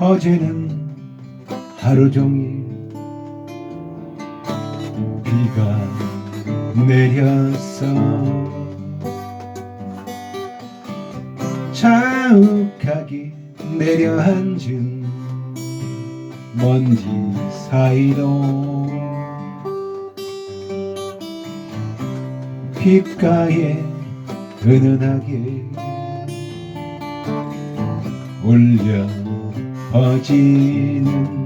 어제는 하루 종일 비가 내렸어 자욱하게 내려앉은 먼지 사이로 귓가에 은은하게 울려 퍼지는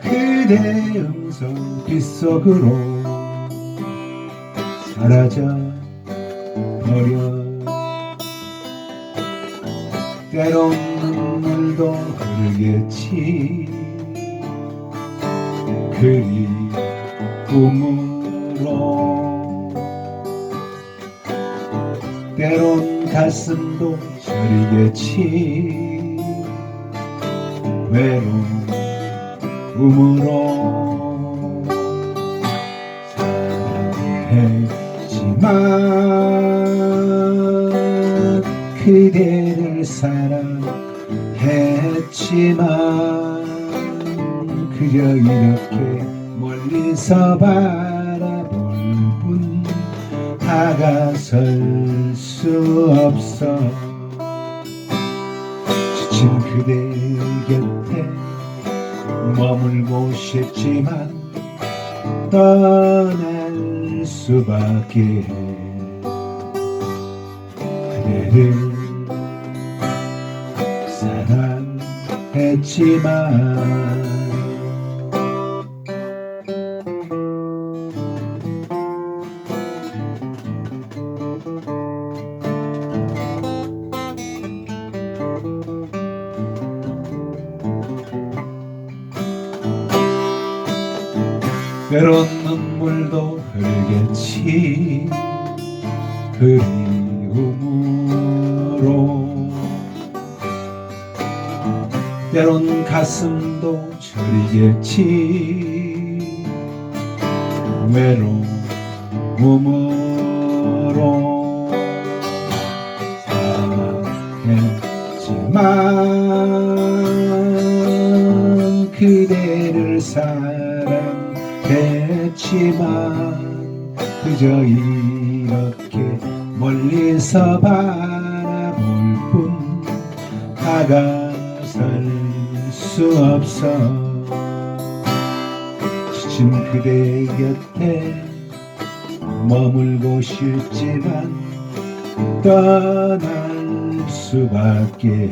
그대 음성 빗속으로 사라져 버려. 때론 눈물도 흐르겠지. 그리움으로 때론 가슴도 저리겠지. 외로움으로 사랑했지만 그대를 사랑했지만 그저 이렇게 멀리서 뿐 다가설 수 없어. 지친 그대 곁에 머물고 싶지만 떠날 수밖에 그대를 사랑했지만 때론 눈물도 흘겠지. 그리움으로 때론 가슴도 저리겠지. 외로움으로 사랑했지만 그대 사랑했지만 그저 이렇게 멀리서 바라볼 뿐 다가설 수 없어. 지친 그대 곁에 머물고 싶지만 떠날 수밖에.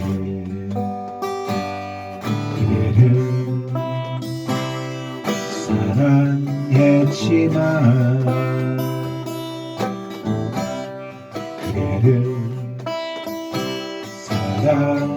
그대를 사랑 했지만 그대를 사랑했지만